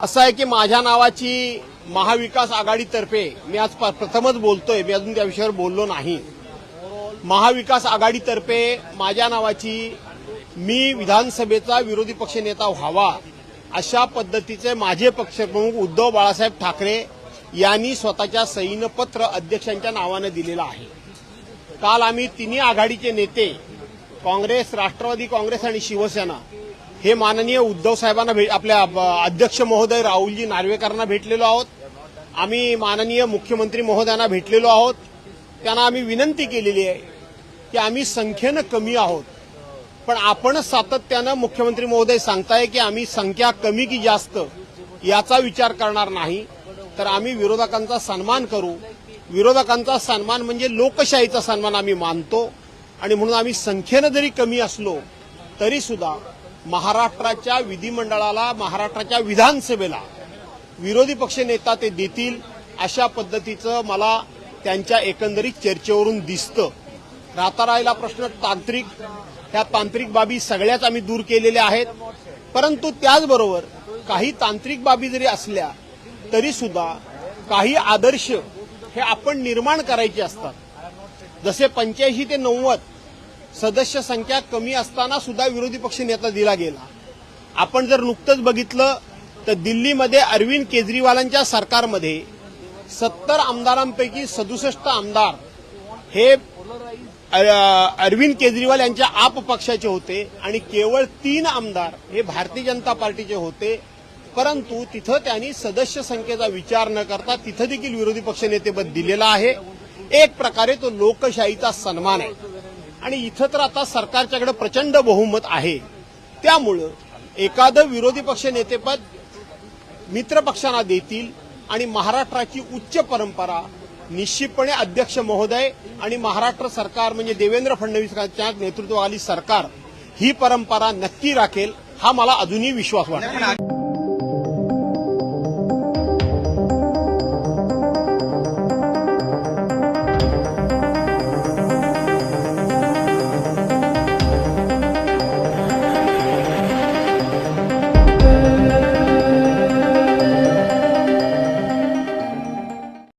असं आहे की माझ्या नावाची महाविकास आघाडीतर्फे मी आज प्रथमच बोलतोय. मी अजून त्या विषयावर बोललो नाही. महाविकास आघाडीतर्फे माझ्या नावाची मी विधानसभेचा विरोधी पक्षनेता व्हावा अशा पद्धतीचे माझे पक्षप्रमुख उद्धव बाळासाहेब ठाकरे यांनी स्वतःच्या सईनं पत्र अध्यक्षांच्या नावानं दिलेलं आहे. काल आम्ही तिन्ही आघाडीचे नेते काँग्रेस राष्ट्रवादी काँग्रेस आणि शिवसेना हे माननीय उद्धव साहेबांना भेट आपल्या अध्यक्ष महोदय राहुलजी नार्वेकरांना भेटलेलो आहोत. आम्ही माननीय मुख्यमंत्री महोदयांना भेटलेलो आहोत. त्यांना आम्ही विनंती केलेली आहे की आम्ही संख्येनं कमी आहोत. पण आपण सातत्यानं मुख्यमंत्री महोदय सांगताय की आम्ही संख्या कमी की जास्त याचा विचार करणार नाही. तर आम्ही विरोधकांचा सन्मान करू. विरोधकांचा सन्मान म्हणजे लोकशाहीचा सन्मान आम्ही मानतो. आणि म्हणून आम्ही संख्येनं जरी कमी असलो तरी सुद्धा महाराष्ट्राच्या विधिमंडळाला महाराष्ट्राच्या विधानसभेला विरोधी पक्ष नेता ते देतील अशा पद्धतीचं मला त्यांच्या एकंदरीत चर्चेवरून दिसतं. राहता राहिला प्रश्न तांत्रिक. ह्या तांत्रिक बाबी सगळ्याच आम्ही दूर केलेल्या आहेत. परंतु त्याचबरोबर काही तांत्रिक बाबी जरी असल्या तरी सुद्धा काही आदर्श हे आपण निर्माण करायचे असतात. जसे पंच्याऐंशी ते नव्वद सदस्य संख्या कमी असताना सुद्धा विरोधी पक्ष नेता दिला गेला. आपण जर नुकतंच बघितलं तर दिल्लीमध्ये अरविंद केजरीवालांच्या सरकारमध्ये सत्तर आमदारांपैकी सदुसष्ट आमदार हे अरविंद केजरीवाल यांच्या आप पक्षाचे होते आणि केवळ तीन आमदार हे भारतीय जनता पार्टीचे होते. परंतु तिथं त्यांनी सदस्य संख्येचा विचार न करता तिथं देखील विरोधी पक्षनेतेपद दिलेलं आहे. एक प्रकारे तो लोकशाहीचा सन्मान आहे. आणि इथं तर आता सरकारच्याकडे प्रचंड बहुमत आहे. त्यामुळं एखादं विरोधी पक्ष नेतेपद मित्र पक्षांना देतील आणि महाराष्ट्राची उच्च परंपरा निश्चितपणे अध्यक्ष महोदय आणि महाराष्ट्र सरकार म्हणजे देवेंद्र फडणवीसांच्या नेतृत्वाखाली सरकार ही परंपरा नक्की राखेल हा मला अजूनही विश्वास वाटतो.